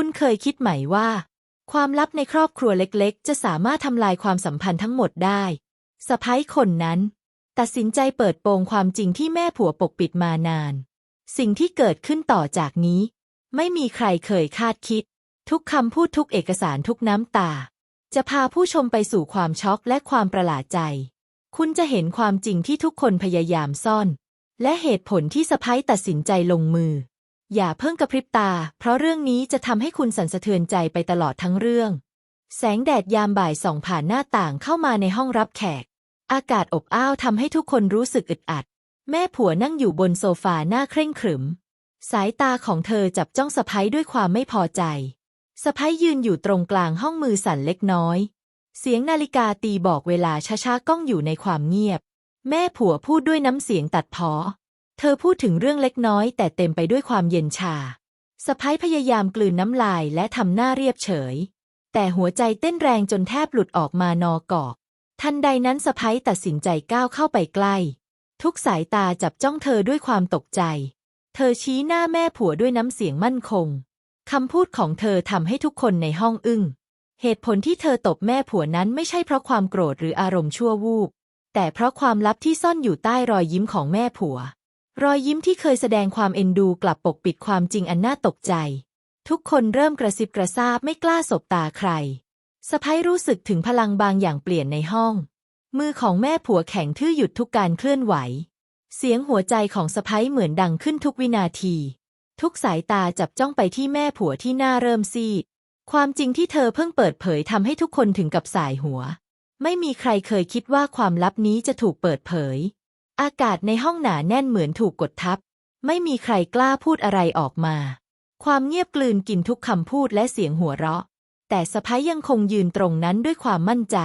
คุณเคยคิดไหมว่า ความลับในครอบครัวเล็กๆ จะสามารถทำลายความสัมพันธ์ทั้งหมดได้สะพ้ายคนนั้น ตัดสินใจเปิดโปงความจริงที่แม่ผัวปกปิดมานาน สิ่งที่เกิดขึ้นต่อจากนี้ ไม่มีใครเคยคาดคิด ทุกคำพูดทุกเอกสารทุกน้ำตา จะพาผู้ชมไปสู่ความช็อกและความประหลาดใจ คุณจะเห็นความจริงที่ทุกคนพยายามซ่อน และเหตุผลที่สะพ้ายตัดสินใจลงมือ อย่าเพิ่งกระพริบตา เพราะเรื่องนี้จะทำให้คุณสั่นสะเทือนใจไปตลอดทั้งเรื่อง แสงแดดยามบ่ายส่องผ่านหน้าต่างเข้ามาในห้องรับแขก อากาศอบอ้าวทำให้ทุกคนรู้สึกอึดอัด แม่ผัวนั่งอยู่บนโซฟาหน้าเคร่งขรึม สายตาของเธอจับจ้องสะพ้ยด้วยความไม่พอใจสะพ้ยยืนอยู่ตรงกลางห้องมือสั่นเล็กน้อย เสียงนาฬิกาตีบอกเวลาช้าๆก้องอยู่ในความเงียบ แม่ผัวพูดด้วยน้ำเสียงตัดพ้อ เธอพูดถึงเรื่องเล็กน้อย แต่เต็มไปด้วยความเย็นชาสะพ้ยพยายามกลืนน้ำลายและทำหน้าเรียบเฉย แต่หัวใจเต้นแรงจนแทบหลุดออกมานอกอก ทันใดนั้นสะพ้ยตัดสินใจก้าวเข้าไปใกล้ ทุกสายตาจับจ้องเธอด้วยความตกใจ เธอชี้หน้าแม่ผัวด้วยน้ำเสียงมั่นคงคำพูดของเธอทำให้ทุกคนในห้องอึ้ง เหตุผลที่เธอตบแม่ผัวนั้นไม่ใช่เพราะความโกรธหรืออารมณ์ชั่ววูบ แต่เพราะความลับที่ซ่อนอยู่ใต้รอยยิ้มของแม่ผัว รอยยิ้มที่เคยแสดงความเอ็นดูกลับปกปิดความจริงอันน่าตกใจ ทุกคนเริ่มกระซิบกระซาบไม่กล้าสบตาใครสะพ้ยรู้สึกถึงพลังบางอย่างเปลี่ยนในห้อง มือของแม่ผัวแข็งทื่อหยุดทุกการเคลื่อนไหว เสียงหัวใจของสะพ้ยเหมือนดังขึ้นทุกวินาที ทุกสายตาจับจ้องไปที่แม่ผัวที่หน้าเริ่มซีด ความจริงที่เธอเพิ่งเปิดเผยทำให้ทุกคนถึงกับสายหัว ไม่มีใครเคยคิดว่าความลับนี้จะถูกเปิดเผย อากาศในห้องหนาแน่นเหมือนถูกกดทับ ไม่มีใครกล้าพูดอะไรออกมา ความเงียบกลืนกินทุกคำพูดและเสียงหัวเราะ แต่สะพ้ยยังคงยืนตรงนั้นด้วยความมั่นใจ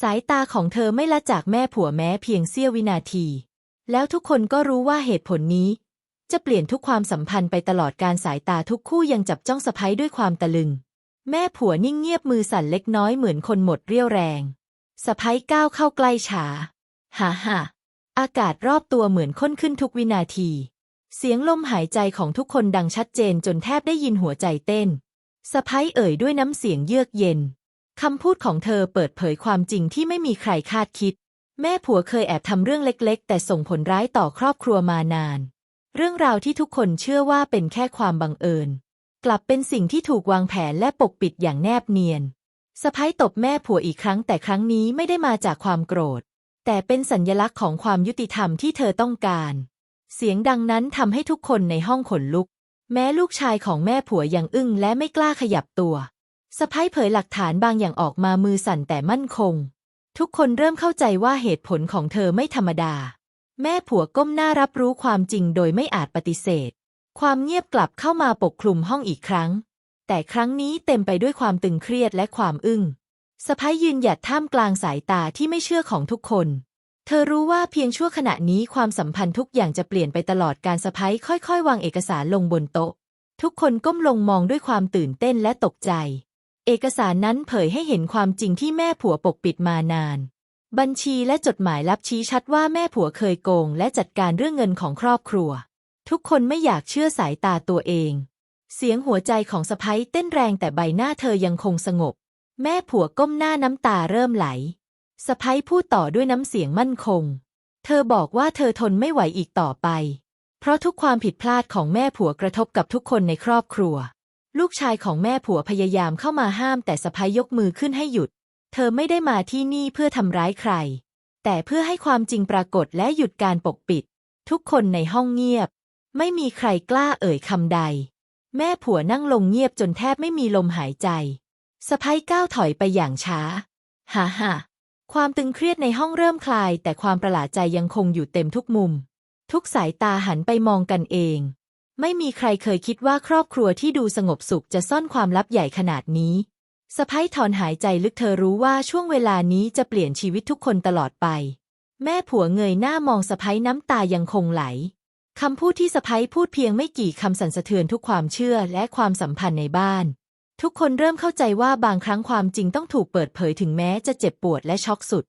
สายตาของเธอไม่ละจากแม่ผัวแม้เพียงเสี้ยววินาที แล้วทุกคนก็รู้ว่าเหตุผลนี้ จะเปลี่ยนทุกความสัมพันธ์ไปตลอดการสายตาทุกคู่ยังจับจ้องสะพ้ยด้วยความตะลึง แม่ผัวนิ่งเงียบมือสั่นเล็กน้อยเหมือนคนหมดเรี่ยวแรงสะพ้ยก้าวเข้าใกล้ช้า ฮ่าฮ่า อากาศรอบตัวเหมือนข้นขึ้นทุกวินาที เสียงลมหายใจของทุกคนดังชัดเจนจนแทบได้ยินหัวใจเต้นสะพ้ยเอ่ยด้วยน้ำเสียงเยือกเย็น คำพูดของเธอเปิดเผยความจริงที่ไม่มีใครคาดคิด แม่ผัวเคยแอบทำเรื่องเล็กๆ แต่ส่งผลร้ายต่อครอบครัวมานาน เรื่องราวที่ทุกคนเชื่อว่าเป็นแค่ความบังเอิญ กลับเป็นสิ่งที่ถูกวางแผนและปกปิดอย่างแนบเนียนสะพ้ยตบแม่ผัวอีกครั้งแต่ครั้งนี้ไม่ได้มาจากความโกรธ แต่เป็นสัญญลักษณ์ของความยุติธรรมที่เธอต้องการ เสียงดังนั้นทำให้ทุกคนในห้องขนลุก แม้ลูกชายของแม่ผัวยังอึ้งและไม่กล้าขยับตัวสะพ้ยเผยหลักฐานบางอย่างออกมามือสั่นแต่มั่นคง ทุกคนเริ่มเข้าใจว่าเหตุผลของเธอไม่ธรรมดา แม่ผัวก้มหน้ารับรู้ความจริงโดยไม่อาจปฏิเสธ ความเงียบกลับเข้ามาปกคลุมห้องอีกครั้ง แต่ครั้งนี้เต็มไปด้วยความตึงเครียดและความอึ้ง สะพ้ยยืนหยัดท่ามกลางสายตาที่ไม่เชื่อของทุกคน เธอรู้ว่าเพียงชั่วขณะนี้ความสัมพันธ์ทุกอย่างจะเปลี่ยนไปตลอดการสะพ้ยค่อย ๆ วางเอกสารลงบนโต๊ะ ทุกคนก้มลงมองด้วยความตื่นเต้นและตกใจ เอกสารนั้นเผยให้เห็นความจริงที่แม่ผัวปกปิดมานาน บัญชีและจดหมายลับชี้ชัดว่าแม่ผัวเคยโกง และจัดการเรื่องเงินของครอบครัว ทุกคนไม่อยากเชื่อสายตาตัวเอง เสียงหัวใจของสะพ้ยเต้นแรงแต่ใบหน้าเธอยังคงสงบ แม่ผัวก้มหน้าน้ำตาเริ่มไหลสะพ้ยพูดต่อด้วยน้ำเสียงมั่นคง เธอบอกว่าเธอทนไม่ไหวอีกต่อไป เพราะทุกความผิดพลาดของแม่ผัวกระทบกับทุกคนในครอบครัว ลูกชายของแม่ผัวพยายามเข้ามาห้ามแต่สะพ้ยยกมือขึ้นให้หยุด เธอไม่ได้มาที่นี่เพื่อทำร้ายใคร แต่เพื่อให้ความจริงปรากฏและหยุดการปกปิด ทุกคนในห้องเงียบ ไม่มีใครกล้าเอ่ยคำใด แม่ผัวนั่งลงเงียบจนแทบไม่มีลมหายใจ สะพ้ยก้าวถอยไปอย่างช้า ฮ่าฮ่าความตึงเครียดในห้องเริ่มคลาย แต่ความประหลาดใจยังคงอยู่เต็มทุกมุม ทุกสายตาหันไปมองกันเอง ไม่มีใครเคยคิดว่าครอบครัวที่ดูสงบสุขจะซ่อนความลับใหญ่ขนาดนี้สะพ้ยถอนหายใจลึกเธอรู้ว่าช่วงเวลานี้จะเปลี่ยนชีวิตทุกคนตลอดไป แม่ผัวเงยหน้ามองสะพ้ยน้ำตายังคงไหลคำพูดที่สะพ้ยพูดเพียงไม่กี่คำสั่นสะเทือนทุกความเชื่อและความสัมพันธ์ในบ้าน ทุกคนเริ่มเข้าใจว่าบางครั้งความจริงต้องถูกเปิดเผยถึงแม้จะเจ็บปวดและช็อกสุด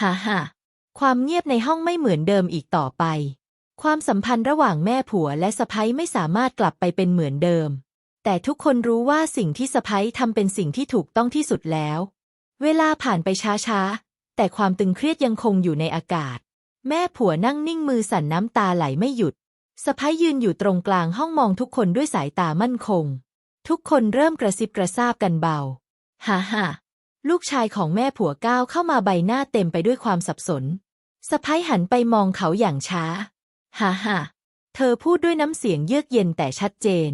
ฮ่าฮ่าความเงียบในห้องไม่เหมือนเดิมอีกต่อไป ความสัมพันธ์ระหว่างแม่ผัวและสะพ้ยไม่สามารถกลับไปเป็นเหมือนเดิม แต่ทุกคนรู้ว่าสิ่งที่สะพ้ยทำเป็นสิ่งที่ถูกต้องที่สุดแล้ว เวลาผ่านไปช้าๆ แต่ความตึงเครียดยังคงอยู่ในอากาศ แม่ผัวนั่งนิ่งมือสั่นน้ำตาไหลไม่หยุดสะพ้ยยืนอยู่ตรงกลางห้องมองทุกคนด้วยสายตามั่นคง ทุกคนเริ่มกระซิบกระซาบกันเบา ฮ่าฮ่าลูกชายของแม่ผัวก้าวเข้ามาใบหน้าเต็มไปด้วยความสับสนสะพ้ยหันไปมองเขาอย่างช้า ฮ่าฮ่าเธอพูดด้วยน้ำเสียงเยือกเย็นแต่ชัดเจน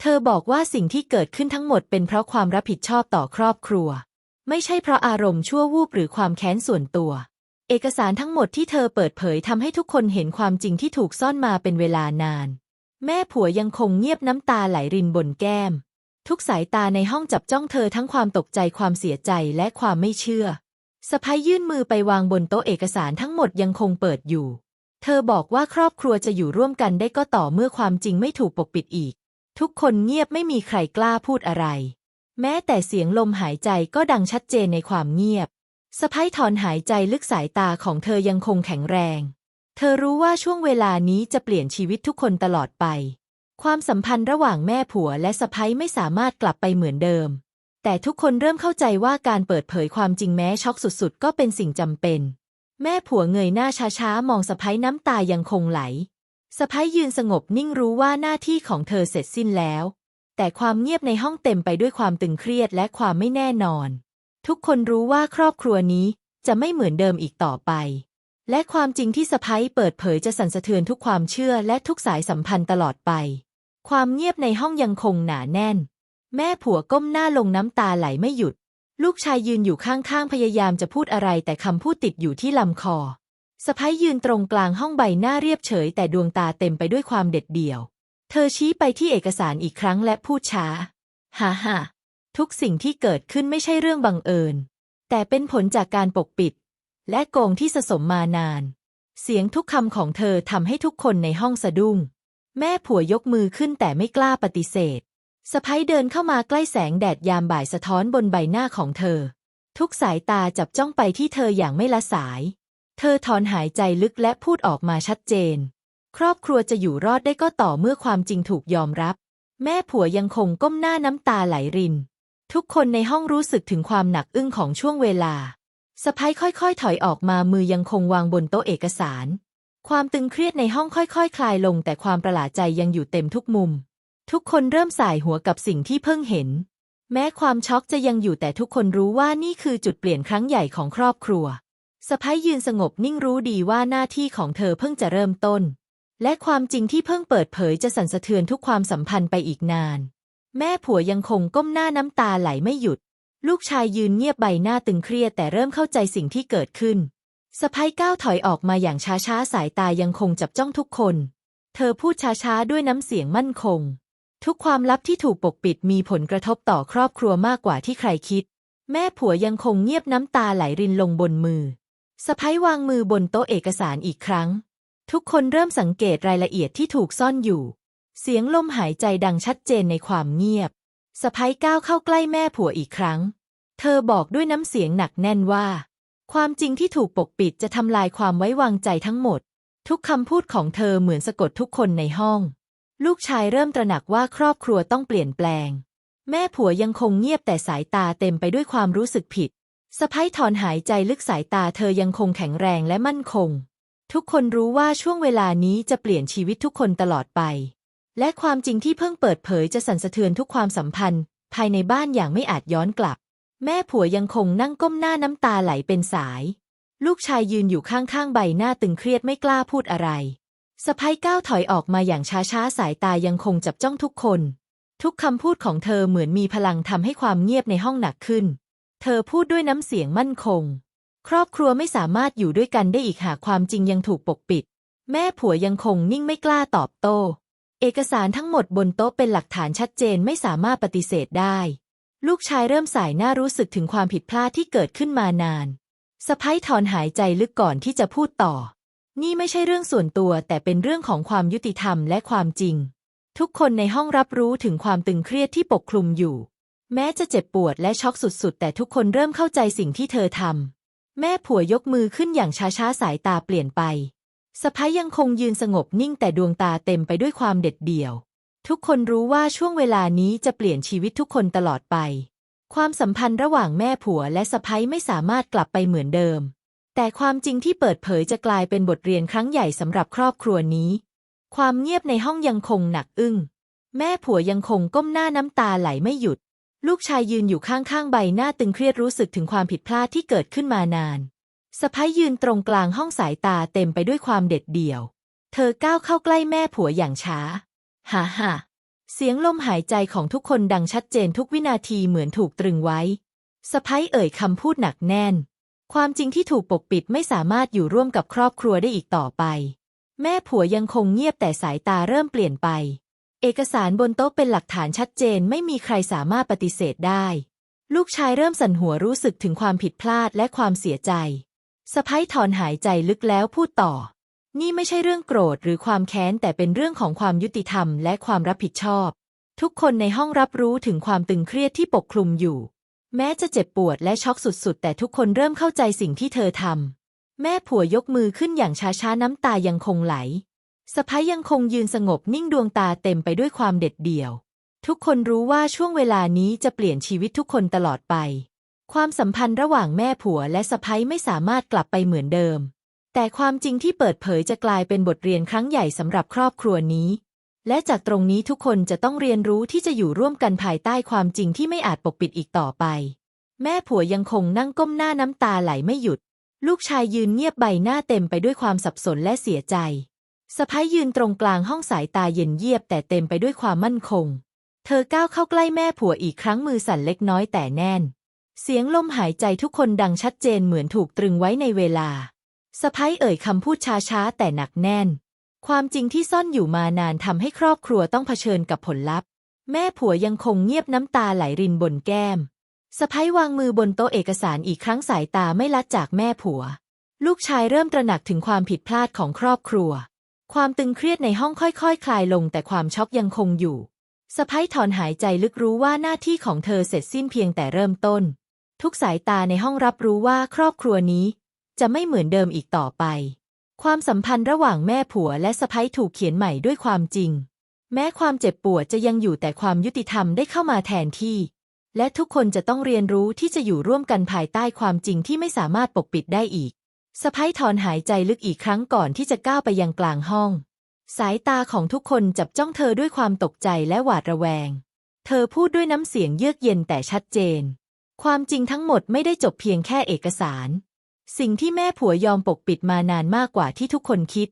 เธอบอกว่าสิ่งที่เกิดขึ้นทั้งหมดเป็นเพราะความรับผิดชอบต่อครอบครัว ไม่ใช่เพราะอารมณ์ชั่ววูบหรือความแค้นส่วนตัว เอกสารทั้งหมดที่เธอเปิดเผยทำให้ทุกคนเห็นความจริงที่ถูกซ่อนมาเป็นเวลานาน แม่ผัวยังคงเงียบน้ำตาไหลรินบนแก้ม ทุกสายตาในห้องจับจ้องเธอทั้งความตกใจความเสียใจและความไม่เชื่อสะพ้ยยื่นมือไปวางบนโต๊ะเอกสารทั้งหมดยังคงเปิดอยู่ เธอบอกว่าครอบครัวจะอยู่ร่วมกันได้ก็ต่อเมื่อความจริงไม่ถูกปกปิดอีก ทุกคนเงียบไม่มีใครกล้าพูดอะไร แม้แต่เสียงลมหายใจก็ดังชัดเจนในความเงียบสะพ้ยถอนหายใจลึกสายตาของเธอยังคงแข็งแรง เธอรู้ว่าช่วงเวลานี้จะเปลี่ยนชีวิตทุกคนตลอดไป ความสัมพันธ์ระหว่างแม่ผัวและสะพ้ยไม่สามารถกลับไปเหมือนเดิม แต่ทุกคนเริ่มเข้าใจว่าการเปิดเผยความจริงแม้ช็อกสุดๆ ก็เป็นสิ่งจำเป็น แม่ผัวเงยหน้าช้าๆ มองสะพ้ยน้ำตายังคงไหลสะพ้ยยืนสงบนิ่งรู้ว่าหน้าที่ของเธอเสร็จสิ้นแล้ว แต่ความเงียบในห้องเต็มไปด้วยความตึงเครียดและความไม่แน่นอน ทุกคนรู้ว่าครอบครัวนี้จะไม่เหมือนเดิมอีกต่อไป และความจริงที่สะพ้ยเปิดเผยจะสั่นสะเทือนทุกความเชื่อและทุกสายสัมพันธ์ตลอดไป ความเงียบในห้องยังคงหนาแน่น แม่ผัวก้มหน้าลงน้ำตาไหลไม่หยุด ลูกชายยืนอยู่ข้างๆ พยายามจะพูดอะไรแต่คำพูดติดอยู่ที่ลำคอสะพ้ยยืนตรงกลางห้องใบหน้าเรียบเฉย แต่ดวงตาเต็มไปด้วยความเด็ดเดี่ยว เธอชี้ไปที่เอกสารอีกครั้งและพูดช้าฮ่าฮ่าทุกสิ่งที่เกิดขึ้นไม่ใช่เรื่องบังเอิญ แต่เป็นผลจากการปกปิด และโกงที่สะสมมานาน เสียงทุกคำของเธอทำให้ทุกคนในห้องสะดุ้ง แม่ผัวยกมือขึ้นแต่ไม่กล้าปฏิเสธสะพ้ยเดินเข้ามาใกล้แสงแดดยามบ่ายสะท้อนบนใบหน้าของเธอ ทุกสายตาจับจ้องไปที่เธออย่างไม่ละสาย เธอถอนหายใจลึกและพูดออกมาชัดเจน ครอบครัวจะอยู่รอดได้ก็ต่อเมื่อความจริงถูกยอมรับ แม่ผัวยังคงก้มหน้าน้ำตาไหลริน ทุกคนในห้องรู้สึกถึงความหนักอึ้งของช่วงเวลา สะพ้ยค่อยๆ ถอยออกมามือยังคงวางบนโต๊ะเอกสาร ความตึงเครียดในห้องค่อยๆคคลายลง แต่ความประหลาดใจยังอยู่เต็มทุกมุม ทุกคนเริ่มสายหัวกับสิ่งที่เพิ่งเห็น แม้ความช็อกจะยังอยู่แต่ทุกคนรู้ว่านี่คือจุดเปลี่ยนครั้งใหญ่ของครอบครัวสะพ้ยยืนสงบนิ่งรู้ดีว่าหน้าที่ของเธอเพิ่งจะเริ่มต้น และความจริงที่เพิ่งเปิดเผยจะสั่นสะเทือนทุกความสัมพันธ์ไปอีกนาน แม่ผัวยังคงก้มหน้าน้ำตาไหลไม่หยุด ลูกชายยืนเงียบใบหน้าตึงเครียดแต่เริ่มเข้าใจสิ่งที่เกิดขึ้นสะพ้ยก้าวถอยออกมาอย่างช้าๆ สายตายังคงจับจ้องทุกคน เธอพูดช้าๆ ด้วยน้ำเสียงมั่นคง ทุกความลับที่ถูกปกปิดมีผลกระทบต่อครอบครัวมากกว่าที่ใครคิด แม่ผัวยังคงเงียบน้ำตาไหลรินลงบนมือสะพ้ยวางมือบนโต๊ะเอกสารอีกครั้ง ทุกคนเริ่มสังเกตรายละเอียดที่ถูกซ่อนอยู่ เสียงลมหายใจดังชัดเจนในความเงียบสะพ้ยก้าวเข้าใกล้แม่ผัวอีกครั้ง เธอบอกด้วยน้ำเสียงหนักแน่นว่า ความจริงที่ถูกปกปิดจะทำลายความไว้วางใจทั้งหมด ทุกคำพูดของเธอเหมือนสะกดทุกคนในห้อง ลูกชายเริ่มตระหนักว่าครอบครัวต้องเปลี่ยนแปลง แม่ผัวยังคงเงียบแต่สายตาเต็มไปด้วยความรู้สึกผิดสะพ้ายถอนหายใจลึกสายตาเธอยังคงแข็งแรงและมั่นคง ทุกคนรู้ว่าช่วงเวลานี้จะเปลี่ยนชีวิตทุกคนตลอดไป และความจริงที่เพิ่งเปิดเผยจะสั่นสะเทือนทุกความสัมพันธ์ ภายในบ้านอย่างไม่อาจย้อนกลับ แม่ผัวยังคงนั่งก้มหน้าน้ำตาไหลเป็นสาย ลูกชายยืนอยู่ข้างๆใบหน้าตึงเครียดไม่กล้าพูดอะไรสะพ้ยก้าวถอยออกมาอย่างช้าๆ สายตายังคงจับจ้องทุกคน ทุกคำพูดของเธอเหมือนมีพลังทำให้ความเงียบในห้องหนักขึ้น เธอพูดด้วยน้ำเสียงมั่นคง ครอบครัวไม่สามารถอยู่ด้วยกันได้อีกหากความจริงยังถูกปกปิด แม่ผัวยังคงนิ่งไม่กล้าตอบโต้ เอกสารทั้งหมดบนโต๊ะเป็นหลักฐานชัดเจนไม่สามารถปฏิเสธได้ ลูกชายเริ่มสายหน้ารู้สึกถึงความผิดพลาดที่เกิดขึ้นมานานสะพ้ยถอนหายใจลึกก่อนที่จะพูดต่อ นี่ไม่ใช่เรื่องส่วนตัวแต่เป็นเรื่องของความยุติธรรมและความจริง ทุกคนในห้องรับรู้ถึงความตึงเครียดที่ปกคลุมอยู่ แม้จะเจ็บปวดและช็อกสุดๆ แต่ทุกคนเริ่มเข้าใจสิ่งที่เธอทำแม่ผัวยกมือขึ้นอย่างช้าๆสายตาเปลี่ยนไปสะพ้ยยังคงยืนสงบนิ่งแต่ดวงตาเต็มไปด้วยความเด็ดเดี่ยว ทุกคนรู้ว่าช่วงเวลานี้จะเปลี่ยนชีวิตทุกคนตลอดไป ความสัมพันธ์ระหว่างแม่ผัวและสะใภ้ไม่สามารถกลับไปเหมือนเดิม แต่ความจริงที่เปิดเผยจะกลายเป็นบทเรียนครั้งใหญ่สำหรับครอบครัวนี้ ความเงียบในห้องยังคงหนักอึ้ง แม่ผัวยังคงก้มหน้าน้ำตาไหลไม่หยุด ลูกชายยืนอยู่ข้างๆใบหน้าตึงเครียดรู้สึกถึงความผิดพลาดที่เกิดขึ้นมานานสะพ้ายยืนตรงกลางห้องสายตาเต็มไปด้วยความเด็ดเดี่ยว เธอก้าวเข้าใกล้แม่ผัวอย่างช้า ฮ่าฮ่าเสียงลมหายใจของทุกคนดังชัดเจนทุกวินาทีเหมือนถูกตรึงไว้สะพ้ยเอ่ยคำพูดหนักแน่น ความจริงที่ถูกปกปิดไม่สามารถอยู่ร่วมกับครอบครัวได้อีกต่อไป แม่ผัวยังคงเงียบแต่สายตาเริ่มเปลี่ยนไป เอกสารบนโต๊ะเป็นหลักฐานชัดเจนไม่มีใครสามารถปฏิเสธได้ ลูกชายเริ่มสั่นหัวรู้สึกถึงความผิดพลาดและความเสียใจสะพ้ยถอนหายใจลึกแล้วพูดต่อ นี่ไม่ใช่เรื่องโกรธหรือความแค้นแต่เป็นเรื่องของความยุติธรรมและความรับผิดชอบ ทุกคนในห้องรับรู้ถึงความตึงเครียดที่ปกคลุมอยู่ แม้จะเจ็บปวดและช็อกสุดๆ แต่ทุกคนเริ่มเข้าใจสิ่งที่เธอทำแม่ผัวยกมือขึ้นอย่างช้าๆน้ำตายังคงไหลสะพ้ายยังคงยืนสงบนิ่งดวงตาเต็มไปด้วยความเด็ดเดี่ยว ทุกคนรู้ว่าช่วงเวลานี้จะเปลี่ยนชีวิตทุกคนตลอดไป ความสัมพันธ์ระหว่างแม่ผัวและสะใภ้ไม่สามารถกลับไปเหมือนเดิม แต่ความจริงที่เปิดเผยจะกลายเป็นบทเรียนครั้งใหญ่สำหรับครอบครัวนี้ และจากตรงนี้ทุกคนจะต้องเรียนรู้ที่จะอยู่ร่วมกันภายใต้ความจริงที่ไม่อาจปกปิดอีกต่อไป แม่ผัวยังคงนั่งก้มหน้าน้ำตาไหลไม่หยุด ลูกชายยืนเงียบใบหน้าเต็มไปด้วยความสับสนและเสียใจสะพ้ายยืนตรงกลางห้องสายตาเย็นเยียบแต่เต็มไปด้วยความมั่นคง เธอก้าวเข้าใกล้แม่ผัวอีกครั้งมือสั่นเล็กน้อยแต่แน่น เสียงลมหายใจทุกคนดังชัดเจนเหมือนถูกตรึงไว้ในเวลา สะพ้ายเอ่ยคำพูดช้าๆ แต่หนักแน่น ความจริงที่ซ่อนอยู่มานานทำให้ครอบครัวต้องเผชิญกับผลลัพธ์ แม่ผัวยังคงเงียบน้ำตาไหลรินบนแก้มสะพ้ายวางมือบนโต๊ะเอกสารอีกครั้งสายตาไม่ละจากแม่ผัว ลูกชายเริ่มตระหนักถึงความผิดพลาดของครอบครัว ความตึงเครียดในห้องค่อยๆคคลายลงแต่ความช็อกยังคงอยู่สะพ้ยถอนหายใจลึกรู้ว่าหน้าที่ของเธอเสร็จสิ้นเพียงแต่เริ่มต้น ทุกสายตาในห้องรับรู้ว่าครอบครัวนี้ จะไม่เหมือนเดิมอีกต่อไป ความสัมพันธ์ระหว่างแม่ผัวและสะพ้ยถูกเขียนใหม่ด้วยความจริง แม้ความเจ็บปวดจะยังอยู่แต่ความยุติธรรมได้เข้ามาแทนที่ และทุกคนจะต้องเรียนรู้ที่จะอยู่ร่วมกันภายใต้ความจริงที่ไม่สามารถปกปิดได้อีกสะพ้ยถอนหายใจลึกอีกครั้งก่อนที่จะก้าวไปยังกลางห้อง สายตาของทุกคนจับจ้องเธอด้วยความตกใจและหวาดระแวง เธอพูดด้วยน้ำเสียงเยือกเย็นแต่ชัดเจน ความจริงทั้งหมดไม่ได้จบเพียงแค่เอกสาร สิ่งที่แม่ผัวยอมปกปิดมานานมากกว่าที่ทุกคนคิด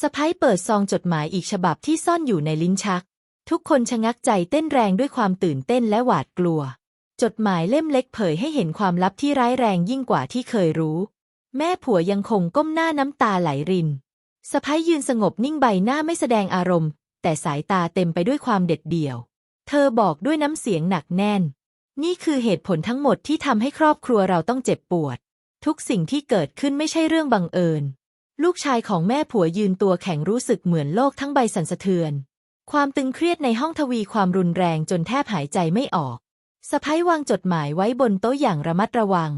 สะพ้ายเปิดซองจดหมายอีกฉบับที่ซ่อนอยู่ในลิ้นชัก ทุกคนชะงักใจเต้นแรงด้วยความตื่นเต้นและหวาดกลัว จดหมายเล่มเล็กเผยให้เห็นความลับที่ร้ายแรงยิ่งกว่าที่เคยรู้ แม่ผัวยังคงก้มหน้าน้ำตาไหลรินสะพ้ายยืนสงบนิ่งใบหน้าไม่แสดงอารมณ์ แต่สายตาเต็มไปด้วยความเด็ดเดี่ยว เธอบอกด้วยน้ำเสียงหนักแน่น นี่คือเหตุผลทั้งหมดที่ทำให้ครอบครัวเราต้องเจ็บปวด ทุกสิ่งที่เกิดขึ้นไม่ใช่เรื่องบังเอิญ ลูกชายของแม่ผัวยืนตัวแข็งรู้สึกเหมือนโลกทั้งใบสั่นสะเทือน ความตึงเครียดในห้องทวีความรุนแรงจนแทบหายใจไม่ออกสะพ้ายวางจดหมายไว้บนโต๊ะอย่างระมัดระวัง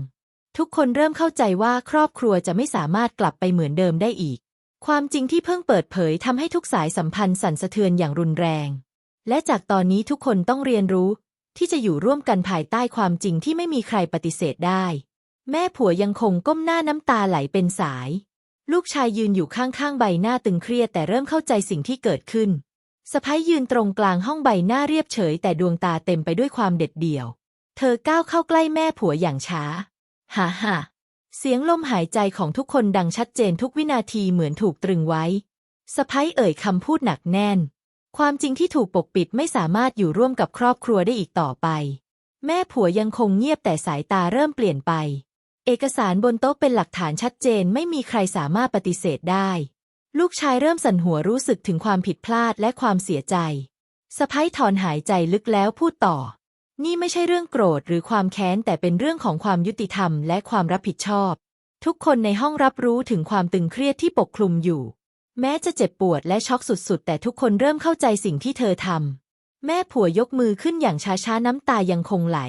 ทุกคนเริ่มเข้าใจว่าครอบครัวจะไม่สามารถกลับไปเหมือนเดิมได้อีก ความจริงที่เพิ่งเปิดเผยทำให้ทุกสายสัมพันธ์สั่นสะเทือนอย่างรุนแรง และจากตอนนี้ทุกคนต้องเรียนรู้ ที่จะอยู่ร่วมกันภายใต้ความจริงที่ไม่มีใครปฏิเสธได้ แม่ผัวยังคงก้มหน้าน้ำตาไหลเป็นสาย ลูกชายยืนอยู่ข้างๆใบหน้าตึงเครียดแต่เริ่มเข้าใจสิ่งที่เกิดขึ้นสะพ้ายยืนตรงกลางห้องใบหน้าเรียบเฉย แต่ดวงตาเต็มไปด้วยความเด็ดเดี่ยว เธอก้าวเข้าใกล้แม่ผัวอย่างช้าฮ่าฮ่าเสียงลมหายใจของทุกคนดังชัดเจนทุกวินาทีเหมือนถูกตรึงไว้สะพ้ายเอ่ยคำพูดหนักแน่น ความจริงที่ถูกปกปิดไม่สามารถอยู่ร่วมกับครอบครัวได้อีกต่อไป แม่ผัวยังคงเงียบแต่สายตาเริ่มเปลี่ยนไป เอกสารบนโต๊ะเป็นหลักฐานชัดเจนไม่มีใครสามารถปฏิเสธได้ ลูกชายเริ่มสั่นหัวรู้สึกถึงความผิดพลาดและความเสียใจสะพ้ายถอนหายใจลึกแล้วพูดต่อ นี่ไม่ใช่เรื่องโกรธหรือความแค้นแต่เป็นเรื่องของความยุติธรรมและความรับผิดชอบ ทุกคนในห้องรับรู้ถึงความตึงเครียดที่ปกคลุมอยู่ แม้จะเจ็บปวดและช็อกสุดๆ แต่ทุกคนเริ่มเข้าใจสิ่งที่เธอทำแม่ผัวยกมือขึ้นอย่างช้าๆ น้ำตายังคงไหล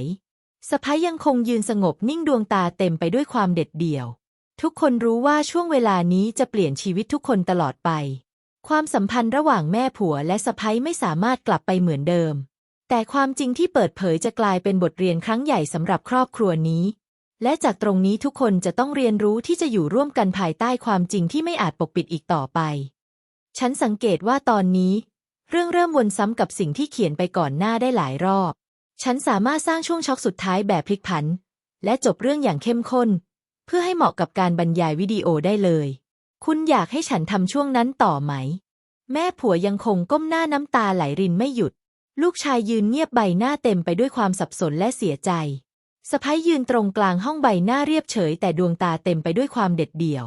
สะพ้ายยังคงยืนสงบนิ่งดวงตาเต็มไปด้วยความเด็ดเดี่ยว ทุกคนรู้ว่าช่วงเวลานี้จะเปลี่ยนชีวิตทุกคนตลอดไป ความสัมพันธ์ระหว่างแม่ผัวและสะใภ้ไม่สามารถกลับไปเหมือนเดิม แต่ความจริงที่เปิดเผยจะกลายเป็นบทเรียนครั้งใหญ่สำหรับครอบครัวนี้ และจากตรงนี้ทุกคนจะต้องเรียนรู้ที่จะอยู่ร่วมกันภายใต้ความจริงที่ไม่อาจปกปิดอีกต่อไป ฉันสังเกตว่าตอนนี้ เรื่องเริ่มวนซ้ำกับสิ่งที่เขียนไปก่อนหน้าได้หลายรอบ ฉันสามารถสร้างช่วงช็อกสุดท้ายแบบพลิกผัน และจบเรื่องอย่างเข้มข้น เพื่อให้เหมาะกับการบรรยายวิดีโอได้เลย คุณอยากให้ฉันทำช่วงนั้นต่อไหม แม่ผัวยังคงก้มหน้าน้ำตาไหลรินไม่หยุด ลูกชายยืนเงียบใบหน้าเต็มไปด้วยความสับสนและเสียใจสะพ้ายยืนตรงกลางห้องใบหน้าเรียบเฉย แต่ดวงตาเต็มไปด้วยความเด็ดเดี่ยว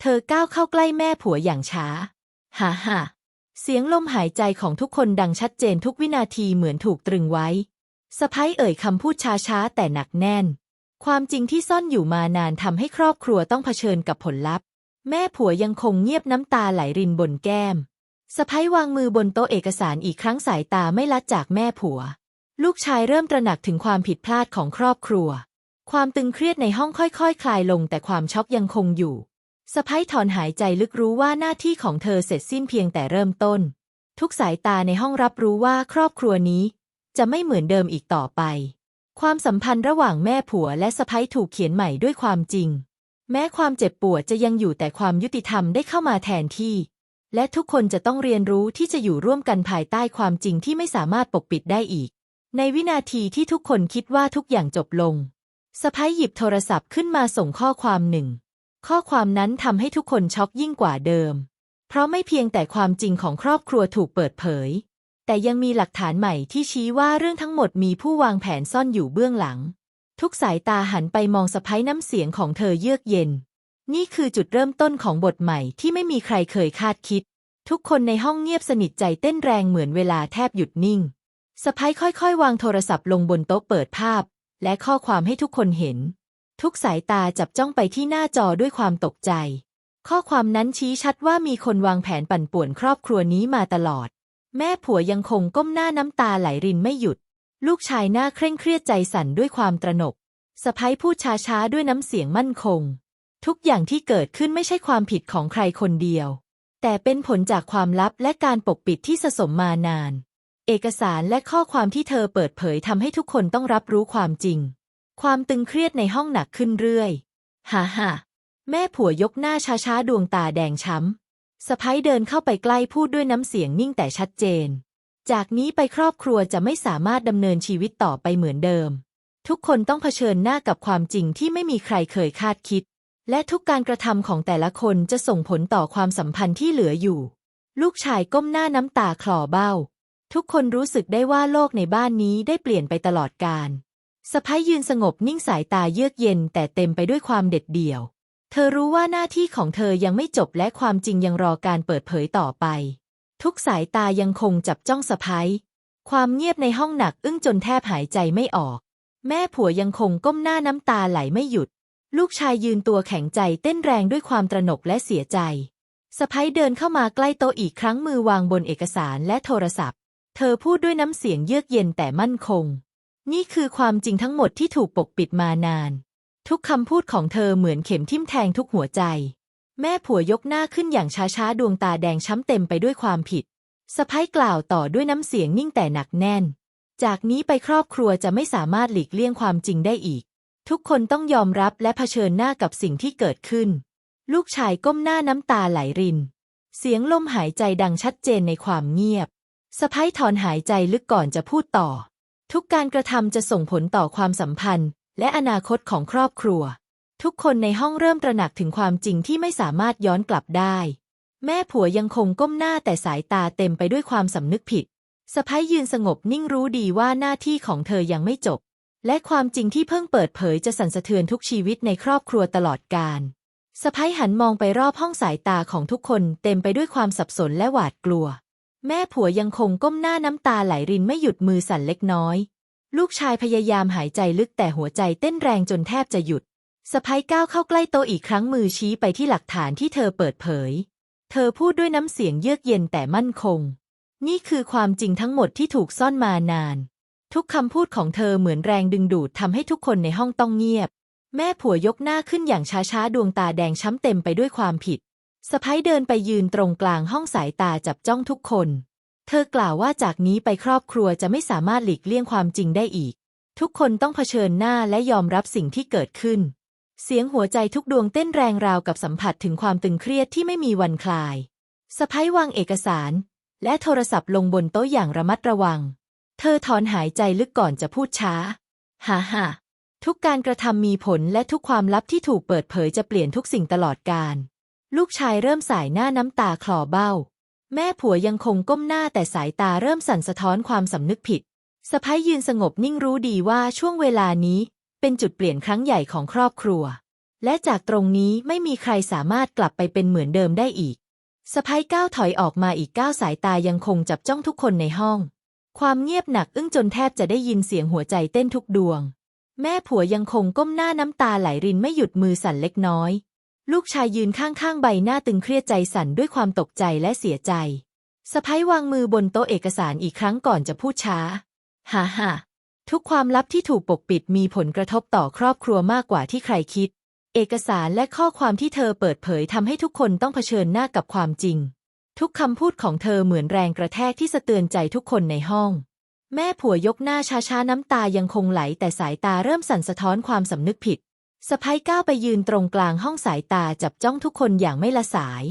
เธอก้าวเข้าใกล้แม่ผัวอย่างช้า ฮ่าฮ่าเสียงลมหายใจของทุกคนดังชัดเจนทุกวินาทีเหมือนถูกตรึงไว้ สะพ้ายเอ่ยคำพูดช้าๆ แต่หนักแน่น ความจริงที่ซ่อนอยู่มานานทำให้ครอบครัวต้องเผชิญกับผลลัพธ์ แม่ผัวยังคงเงียบน้ำตาไหลรินบนแก้มสะพ้ายวางมือบนโต๊ะเอกสารอีกครั้งสายตาไม่ละจากแม่ผัว ลูกชายเริ่มตระหนักถึงความผิดพลาดของครอบครัว ความตึงเครียดในห้องค่อยๆคคลายลงแต่ความช็อกยังคงอยู่สะพ้ยถอนหายใจลึกรู้ว่าหน้าที่ของเธอเสร็จสิ้นเพียงแต่เริ่มต้น ทุกสายตาในห้องรับรู้ว่าครอบครัวนี้ จะไม่เหมือนเดิมอีกต่อไป ความสัมพันธ์ระหว่างแม่ผัวและสะพ้ยถูกเขียนใหม่ด้วยความจริง แม้ความเจ็บปวดจะยังอยู่แต่ความยุติธรรมได้เข้ามาแทนที่ และทุกคนจะต้องเรียนรู้ที่จะอยู่ร่วมกันภายใต้ความจริงที่ไม่สามารถปกปิดได้อีก ในวินาทีที่ทุกคนคิดว่าทุกอย่างจบลงสะพ้ายหยิบโทรศัพท์ขึ้นมาส่งข้อความหนึ่ง ข้อความนั้นทำให้ทุกคนช็อกยิ่งกว่าเดิม เพราะไม่เพียงแต่ความจริงของครอบครัวถูกเปิดเผย แต่ยังมีหลักฐานใหม่ที่ชี้ว่าเรื่องทั้งหมดมีผู้วางแผนซ่อนอยู่เบื้องหลัง ทุกสายตาหันไปมองสะพ้ายน้ำเสียงของเธอเยือกเย็น นี่คือจุดเริ่มต้นของบทใหม่ที่ไม่มีใครเคยคาดคิด ทุกคนในห้องเงียบสนิทใจเต้นแรงเหมือนเวลาแทบหยุดนิ่งสะพ้ายค่อยๆ วางโทรศัพท์ลงบนโต๊ะเปิดภาพ และข้อความให้ทุกคนเห็น ทุกสายตาจับจ้องไปที่หน้าจอด้วยความตกใจ ข้อความนั้นชี้ชัดว่ามีคนวางแผนปั่นป่วนครอบครัวนี้มาตลอด แม่ผัวยังคงก้มหน้าน้ำตาไหลรินไม่หยุด ลูกชายหน้าเคร่งเครียดใจสั่นด้วยความตระหนกสะพ้ยพูดช้าๆด้วยน้ำเสียงมั่นคง ทุกอย่างที่เกิดขึ้นไม่ใช่ความผิดของใครคนเดียว แต่เป็นผลจากความลับและการปกปิดที่สะสมมานาน เอกสารและข้อความที่เธอเปิดเผยทำให้ทุกคนต้องรับรู้ความจริง ความตึงเครียดในห้องหนักขึ้นเรื่อย ฮ่าฮ่าแม่ผัวยกหน้าช้าๆดวงตาแดงช้ำ สะพ้ายเดินเข้าไปใกล้พูดด้วยน้ำเสียงนิ่งแต่ชัดเจน จากนี้ไปครอบครัวจะไม่สามารถดำเนินชีวิตต่อไปเหมือนเดิม ทุกคนต้องเผชิญหน้ากับความจริงที่ไม่มีใครเคยคาดคิด และทุกการกระทำของแต่ละคนจะส่งผลต่อความสัมพันธ์ที่เหลืออยู่ ลูกชายก้มหน้าน้ำตาคลอเบ้า ทุกคนรู้สึกได้ว่าโลกในบ้านนี้ได้เปลี่ยนไปตลอดกาลสะพ้ายยืนสงบนิ่งสายตาเยือกเย็นแต่เต็มไปด้วยความเด็ดเดี่ยว เธอรู้ว่าหน้าที่ของเธอยังไม่จบและความจริงยังรอการเปิดเผยต่อไป ทุกสายตายังคงจับจ้องสะพ้ายความเงียบในห้องหนักอึ้งจนแทบหายใจไม่ออก แม่ผัวยังคงก้มหน้าน้ำตาไหลไม่หยุด ลูกชายยืนตัวแข็งใจเต้นแรงด้วยความตระหนกและเสียใจสะพ้ยเดินเข้ามาใกล้โต๊ะอีกครั้งมือวางบนเอกสารและโทรศัพท์ เธอพูดด้วยน้ำเสียงเยือกเย็นแต่มั่นคง นี่คือความจริงทั้งหมดที่ถูกปกปิดมานาน ทุกคำพูดของเธอเหมือนเข็มทิ่มแทงทุกหัวใจ แม่ผัวยกหน้าขึ้นอย่างช้าๆ ดวงตาแดงช้ำเต็มไปด้วยความผิดสะพ้ยกล่าวต่อด้วยน้ำเสียงนิ่งแต่หนักแน่น จากนี้ไปครอบครัวจะไม่สามารถหลีกเลี่ยงความจริงได้อีก ทุกคนต้องยอมรับและเผชิญหน้ากับสิ่งที่เกิดขึ้น ลูกชายก้มหน้าน้ำตาไหลริน เสียงลมหายใจดังชัดเจนในความเงียบสะพ้ายถอนหายใจลึกก่อนจะพูดต่อ ทุกการกระทำจะส่งผลต่อความสัมพันธ์ และอนาคตของครอบครัว ทุกคนในห้องเริ่มตระหนักถึงความจริงที่ไม่สามารถย้อนกลับได้ แม่ผัวยังคงก้มหน้าแต่สายตาเต็มไปด้วยความสำนึกผิดสะพ้ายยืนสงบนิ่งรู้ดีว่าหน้าที่ของเธอยังไม่จบ และความจริงที่เพิ่งเปิดเผยจะสั่นสะเทือนทุกชีวิตในครอบครัวตลอดกาลสะพ้ายหันมองไปรอบห้องสายตาของทุกคนเต็มไปด้วยความสับสนและหวาดกลัว แม่ผัวยังคงก้มหน้าน้ำตาไหลรินไม่หยุดมือสั่นเล็กน้อย ลูกชายพยายามหายใจลึกแต่หัวใจเต้นแรงจนแทบจะหยุดสะพ้ายก้าวเข้าใกล้โตอีกครั้งมือชี้ไปที่หลักฐานที่เธอเปิดเผย เธอพูดด้วยน้ำเสียงเยือกเย็นแต่มั่นคง นี่คือความจริงทั้งหมดที่ถูกซ่อนมานาน ทุกคำพูดของเธอเหมือนแรงดึงดูดทำให้ทุกคนในห้องต้องเงียบ แม่ผัวยกหน้าขึ้นอย่างช้าๆ ดวงตาแดงช้ำเต็มไปด้วยความผิดสะพ้ยเดินไปยืนตรงกลางห้องสายตาจับจ้องทุกคน เธอกล่าวว่าจากนี้ไปครอบครัวจะไม่สามารถหลีกเลี่ยงความจริงได้อีก ทุกคนต้องเผชิญหน้าและยอมรับสิ่งที่เกิดขึ้น เสียงหัวใจทุกดวงเต้นแรงราวกับสัมผัสถึงความตึงเครียดที่ไม่มีวันคลายสะพ้ยวางเอกสาร และโทรศัพท์ลงบนโต๊ะอย่างระมัดระวัง เธอถอนหายใจลึกก่อนจะพูดช้าฮ่าฮ่าทุกการกระทำมีผลและทุกความลับที่ถูกเปิดเผยจะเปลี่ยนทุกสิ่งตลอดกาลลูกชายเริ่มสายหน้าน้ำตาคลอเบ้า แม่ผัวยังคงก้มหน้าแต่สายตาเริ่มสั่นสะท้อนความสำนึกผิดสะพ้ยยืนสงบนิ่งรู้ดีว่าช่วงเวลานี้เป็นจุดเปลี่ยนครั้งใหญ่ของครอบครัว และจากตรงนี้ไม่มีใครสามารถกลับไปเป็นเหมือนเดิมได้อีกสะพ้ยก้าวถอยออกมาอีกก้าวสายตายังคงจับจ้องทุกคนในห้อง ความเงียบหนักอึ้งจนแทบจะได้ยินเสียงหัวใจเต้นทุกดวง แม่ผัวยังคงก้มหน้าน้ำตาไหลรินไม่หยุดมือสั่นเล็กน้อย ลูกชายยืนข้างๆใบหน้าตึงเครียดใจสั่นด้วยความตกใจและเสียใจสะพ้ยวางมือบนโต๊ะเอกสารอีกครั้งก่อนจะพูดช้า ฮ่าฮ่าทุกความลับที่ถูกปกปิดมีผลกระทบต่อครอบครัวมากกว่าที่ใครคิด เอกสารและข้อความที่เธอเปิดเผยทำให้ทุกคนต้องเผชิญหน้ากับความจริง ทุกคำพูดของเธอเหมือนแรงกระแทกที่สะเตือนใจทุกคนในห้อง แม่ผัวยกหน้าช้าๆน้ำตายังคงไหลแต่สายตาเริ่มสั่นสะท้อนความสำนึกผิด สะพ้ยก้าวไปยืนตรงกลางห้องสายตาจับจ้องทุกคนอย่างไม่ละสาย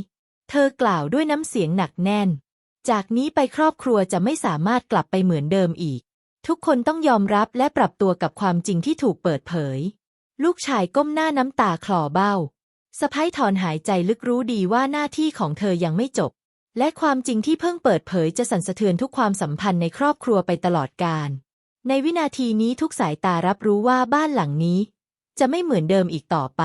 เธอกล่าวด้วยน้ำเสียงหนักแน่น จากนี้ไปครอบครัวจะไม่สามารถกลับไปเหมือนเดิมอีก ทุกคนต้องยอมรับและปรับตัวกับความจริงที่ถูกเปิดเผย ลูกชายก้มหน้าน้ำตาคลอเบ้าสะพ้ยถอนหายใจลึกรู้ดีว่าหน้าที่ของเธอยังไม่จบ และความจริงที่เพิ่งเปิดเผยจะสั่นสะเทือนทุกความสัมพันธ์ในครอบครัวไปตลอดกาลในวินาทีนี้ทุกสายตารับรู้ว่าบ้านหลังนี้ จะไม่เหมือนเดิมอีกต่อไป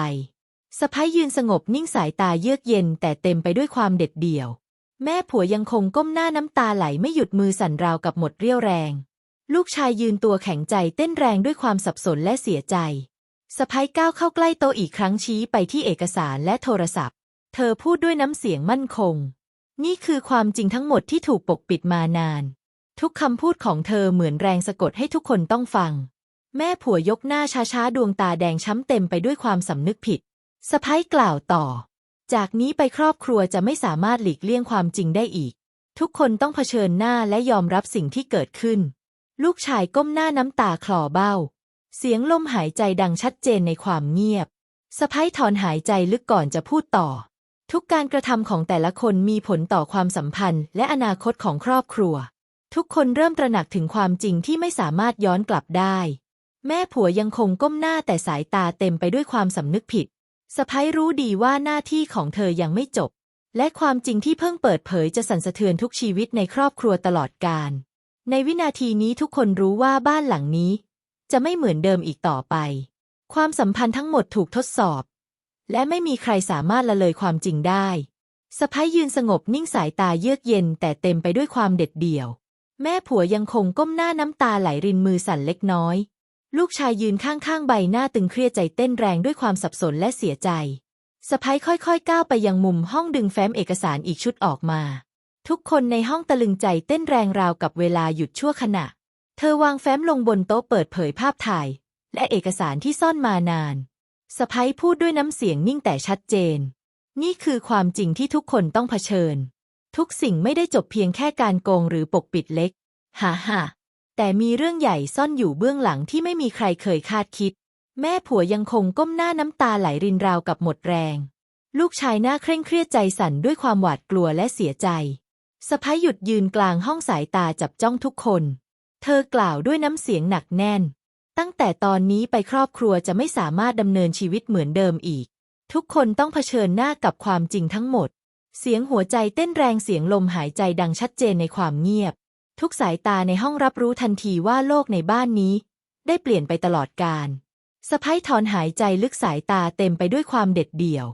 สะพ้ยยืนสงบนิ่งสายตาเยือกเย็นแต่เต็มไปด้วยความเด็ดเดี่ยว แม่ผัวยังคงก้มหน้าน้ำตาไหลไม่หยุดมือสั่นราวกับหมดเรี่ยวแรง ลูกชายยืนตัวแข็งใจเต้นแรงด้วยความสับสนและเสียใจสะพ้ยก้าวเข้าใกล้โตอีกครั้งชี้ไปที่เอกสารและโทรศัพท์ เธอพูดด้วยน้ำเสียงมั่นคง นี่คือความจริงทั้งหมดที่ถูกปกปิดมานาน ทุกคำพูดของเธอเหมือนแรงสะกดให้ทุกคนต้องฟัง แม่ผัวยกหน้าช้าๆ ดวงตาแดงช้ำเต็มไปด้วยความสำนึกผิดสะพ้ยกล่าวต่อ จากนี้ไปครอบครัวจะไม่สามารถหลีกเลี่ยงความจริงได้อีก ทุกคนต้องเผชิญหน้าและยอมรับสิ่งที่เกิดขึ้น ลูกชายก้มหน้าน้ำตาคลอเบ้า เสียงลมหายใจดังชัดเจนในความเงียบสะพ้ยถอนหายใจลึกก่อนจะพูดต่อ ทุกการกระทำของแต่ละคนมีผลต่อความสัมพันธ์ และอนาคตของครอบครัว ทุกคนเริ่มตระหนักถึงความจริงที่ไม่สามารถย้อนกลับได้ แม่ผัวยังคงก้มหน้าแต่สายตาเต็มไปด้วยความสำนึกผิดสะพ้ยรู้ดีว่าหน้าที่ของเธอยังไม่จบ และความจริงที่เพิ่งเปิดเผยจะสั่นสะเทือนทุกชีวิตในครอบครัวตลอดกาลในวินาทีนี้ทุกคนรู้ว่าบ้านหลังนี้ จะไม่เหมือนเดิมอีกต่อไป ความสัมพันธ์ทั้งหมดถูกทดสอบ และไม่มีใครสามารถละเลยความจริงได้สะพ้ยยืนสงบนิ่งสายตาเยือกเย็นแต่เต็มไปด้วยความเด็ดเดี่ยว แม่ผัวยังคงก้มหน้าน้ำตาไหลรินมือสั่นเล็กน้อย ลูกชายยืนข้างๆ ใบหน้าตึงเครียดใจเต้นแรงด้วยความสับสนและเสียใจสะพ้ยค่อยๆ ก้าวไปยังมุมห้องดึงแฟ้มเอกสารอีกชุดออกมา ทุกคนในห้องตะลึงใจเต้นแรงราวกับเวลาหยุดชั่วขณะ เธอวางแฟ้มลงบนโต๊ะเปิดเผยภาพถ่าย และเอกสารที่ซ่อนมานานสะพ้ยพูดด้วยน้ำเสียงนิ่งแต่ชัดเจน นี่คือความจริงที่ทุกคนต้องเผชิญ ทุกสิ่งไม่ได้จบเพียงแค่การโกงหรือปกปิดเล็ก ฮ่าฮ่า แต่มีเรื่องใหญ่ซ่อนอยู่เบื้องหลังที่ไม่มีใครเคยคาดคิด แม่ผัวยังคงก้มหน้าน้ำตาไหลรินราวกับหมดแรง ลูกชายหน้าเคร่งเครียดใจสั่นด้วยความหวาดกลัวและเสียใจสะพ้ยหยุดยืนกลางห้องสายตาจับจ้องทุกคน เธอกล่าวด้วยน้ำเสียงหนักแน่น ตั้งแต่ตอนนี้ไปครอบครัวจะไม่สามารถดำเนินชีวิตเหมือนเดิมอีก ทุกคนต้องเผชิญหน้ากับความจริงทั้งหมด เสียงหัวใจเต้นแรงเสียงลมหายใจดังชัดเจนในความเงียบ ทุกสายตาในห้องรับรู้ทันทีว่าโลกในบ้านนี้ ได้เปลี่ยนไปตลอดกาลสะพ้ยถอนหายใจลึกสายตาเต็มไปด้วยความเด็ดเดี่ยว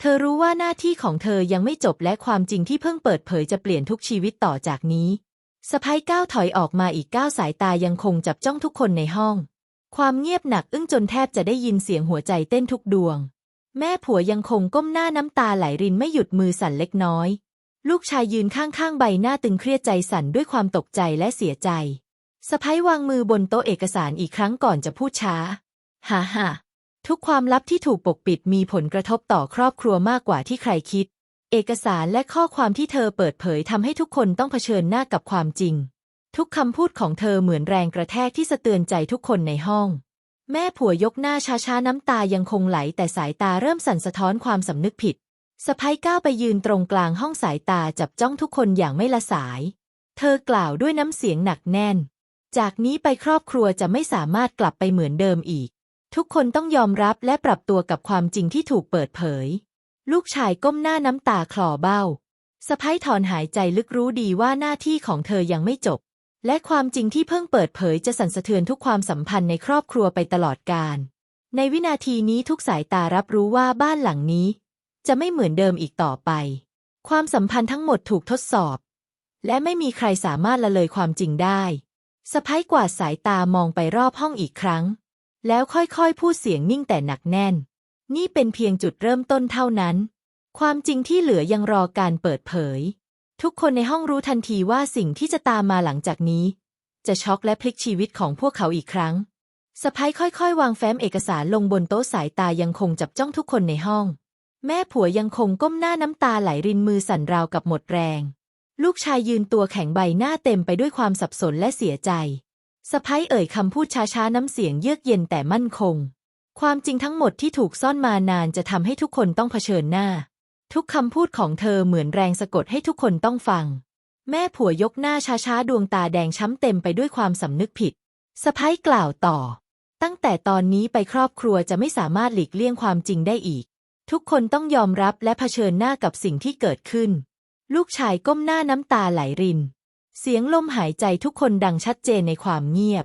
เธอรู้ว่าหน้าที่ของเธอยังไม่จบและความจริงที่เพิ่งเปิดเผยจะเปลี่ยนทุกชีวิตต่อจากนี้สะพ้ยก้าวถอยออกมาอีกก้าวสายตายังคงจับจ้องทุกคนในห้อง ความเงียบหนักอึ้งจนแทบจะได้ยินเสียงหัวใจเต้นทุกดวง แม่ผัวยังคงก้มหน้าน้ำตาไหลรินไม่หยุดมือสั่นเล็กน้อย ลูกชายยืนข้างๆใบหน้าตึงเครียดใจสั่นด้วยความตกใจและเสียใจสะพ้ยวางมือบนโต๊ะเอกสารอีกครั้งก่อนจะพูดช้า ฮ่าฮ่าทุกความลับที่ถูกปกปิดมีผลกระทบต่อครอบครัวมากกว่าที่ใครคิด เอกสารและข้อความที่เธอเปิดเผยทำให้ทุกคนต้องเผชิญหน้ากับความจริง ทุกคำพูดของเธอเหมือนแรงกระแทกที่สะเตือนใจทุกคนในห้อง แม่ผัวยกหน้าช้าๆน้ำตายังคงไหลแต่สายตาเริ่มสั่นสะท้อนความสำนึกผิด สะพ้ยก้าวไปยืนตรงกลางห้องสายตาจับจ้องทุกคนอย่างไม่ละสาย เธอกล่าวด้วยน้ำเสียงหนักแน่น จากนี้ไปครอบครัวจะไม่สามารถกลับไปเหมือนเดิมอีก ทุกคนต้องยอมรับและปรับตัวกับความจริงที่ถูกเปิดเผย ลูกชายก้มหน้าน้ำตาคลอเบ้าสะพ้ยถอนหายใจลึกรู้ดีว่าหน้าที่ของเธอยังไม่จบ และความจริงที่เพิ่งเปิดเผยจะสั่นสะเทือนทุกความสัมพันธ์ในครอบครัวไปตลอดกาลในวินาทีนี้ทุกสายตารับรู้ว่าบ้านหลังนี้ จะไม่เหมือนเดิมอีกต่อไป ความสัมพันธ์ทั้งหมดถูกทดสอบ และไม่มีใครสามารถละเลยความจริงได้สะพ้ยกวาดสายตามองไปรอบห้องอีกครั้ง แล้วค่อยๆ พูดเสียงนิ่งแต่หนักแน่น นี่เป็นเพียงจุดเริ่มต้นเท่านั้น ความจริงที่เหลือยังรอการเปิดเผย ทุกคนในห้องรู้ทันทีว่าสิ่งที่จะตามมาหลังจากนี้ จะช็อกและพลิกชีวิตของพวกเขาอีกครั้งสะพ้ยค่อยๆ วางแฟ้มเอกสารลงบนโต๊ะสายตายังคงจับจ้องทุกคนในห้อง แม่ผัวยังคงก้มหน้าน้ำตาไหลรินมือสั่นราวกับหมดแรง ลูกชายยืนตัวแข็งใบหน้าเต็มไปด้วยความสับสนและเสียใจสะพ้ยเอ่ยคำพูดช้าๆน้ำเสียงเยือกเย็นแต่มั่นคง ความจริงทั้งหมดที่ถูกซ่อนมานานจะทำให้ทุกคนต้องเผชิญหน้า ทุกคำพูดของเธอเหมือนแรงสะกดให้ทุกคนต้องฟัง แม่ผัวยกหน้าช้าๆดวงตาแดงช้ำเต็มไปด้วยความสำนึกผิดสะพ้ยกล่าวต่อ ตั้งแต่ตอนนี้ไปครอบครัวจะไม่สามารถหลีกเลี่ยงความจริงได้อีก ทุกคนต้องยอมรับและเผชิญหน้ากับสิ่งที่เกิดขึ้น ลูกชายก้มหน้าน้ำตาไหลริน เสียงลมหายใจทุกคนดังชัดเจนในความเงียบ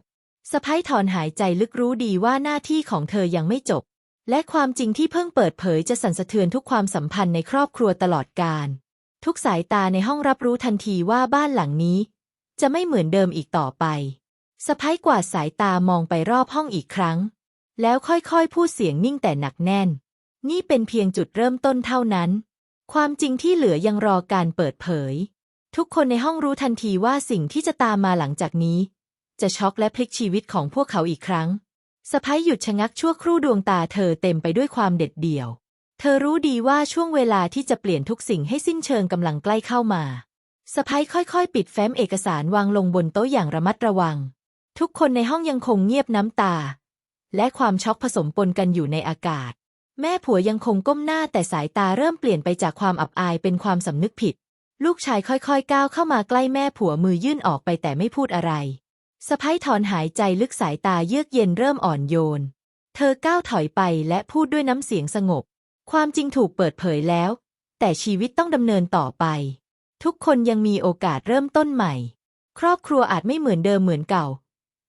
สะพ้ยถอนหายใจลึกรู้ดีว่าหน้าที่ของเธอยังไม่จบ และความจริงที่เพิ่งเปิดเผยจะสั่นสะเทือนทุกความสัมพันธ์ในครอบครัวตลอดกาลทุกสายตาในห้องรับรู้ทันทีว่าบ้านหลังนี้ จะไม่เหมือนเดิมอีกต่อไปสะพ้ยกวาดสายตามองไปรอบห้องอีกครั้ง แล้วค่อยๆพูดเสียงนิ่งแต่หนักแน่น นี่เป็นเพียงจุดเริ่มต้นเท่านั้น ความจริงที่เหลือยังรอการเปิดเผย ทุกคนในห้องรู้ทันทีว่าสิ่งที่จะตามมาหลังจากนี้ จะช็อกและพลิกชีวิตของพวกเขาอีกครั้งสะพ้ยหยุดชะงักชั่วครู่ดวงตาเธอเต็มไปด้วยความเด็ดเดี่ยว เธอรู้ดีว่าช่วงเวลาที่จะเปลี่ยนทุกสิ่งให้สิ้นเชิงกำลังใกล้เข้ามาสะพ้ยค่อยๆ ปิดแฟ้มเอกสารวางลงบนโต๊ะอย่างระมัดระวัง ทุกคนในห้องยังคงเงียบน้ำตา และความช็อกผสมปนกันอยู่ในอากาศ แม่ผัวยังคงก้มหน้าแต่สายตาเริ่มเปลี่ยนไปจากความอับอายเป็นความสำนึกผิด ลูกชายค่อยๆ ก้าวเข้ามาใกล้แม่ผัวมือยื่นออกไปแต่ไม่พูดอะไรสะพ้ยถอนหายใจลึกสายตาเยือกเย็นเริ่มอ่อนโยน เธอก้าวถอยไปและพูดด้วยน้ำเสียงสงบ ความจริงถูกเปิดเผยแล้ว แต่ชีวิตต้องดำเนินต่อไป ทุกคนยังมีโอกาสเริ่มต้นใหม่ ครอบครัวอาจไม่เหมือนเดิมเหมือนเก่า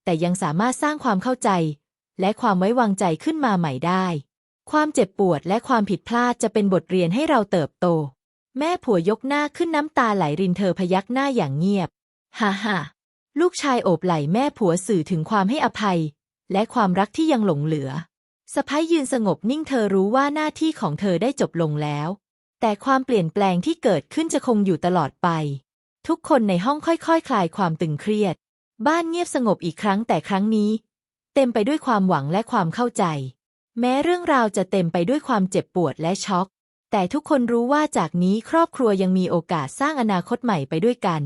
แต่ยังสามารถสร้างความเข้าใจ และความไว้วางใจขึ้นมาใหม่ได้ ความเจ็บปวดและความผิดพลาดจะเป็นบทเรียนให้เราเติบโต แม่ผัวยกหน้าขึ้นน้ำตาไหลรินเธอพยักหน้าอย่างเงียบ ฮ่าฮ่าลูกชายโอบไหล่แม่ผัวสื่อถึงความให้อภัย และความรักที่ยังหลงเหลือสะพ้ยยืนสงบนิ่งเธอรู้ว่าหน้าที่ของเธอได้จบลงแล้ว แต่ความเปลี่ยนแปลงที่เกิดขึ้นจะคงอยู่ตลอดไป ทุกคนในห้องค่อยๆคคลายความตึงเครียด บ้านเงียบสงบอีกครั้งแต่ครั้งนี้ เต็มไปด้วยความหวังและความเข้าใจ แม้เรื่องราวจะเต็มไปด้วยความเจ็บปวดและช็อก แต่ทุกคนรู้ว่าจากนี้ครอบครัวยังมีโอกาสสร้างอนาคตใหม่ไปด้วยกัน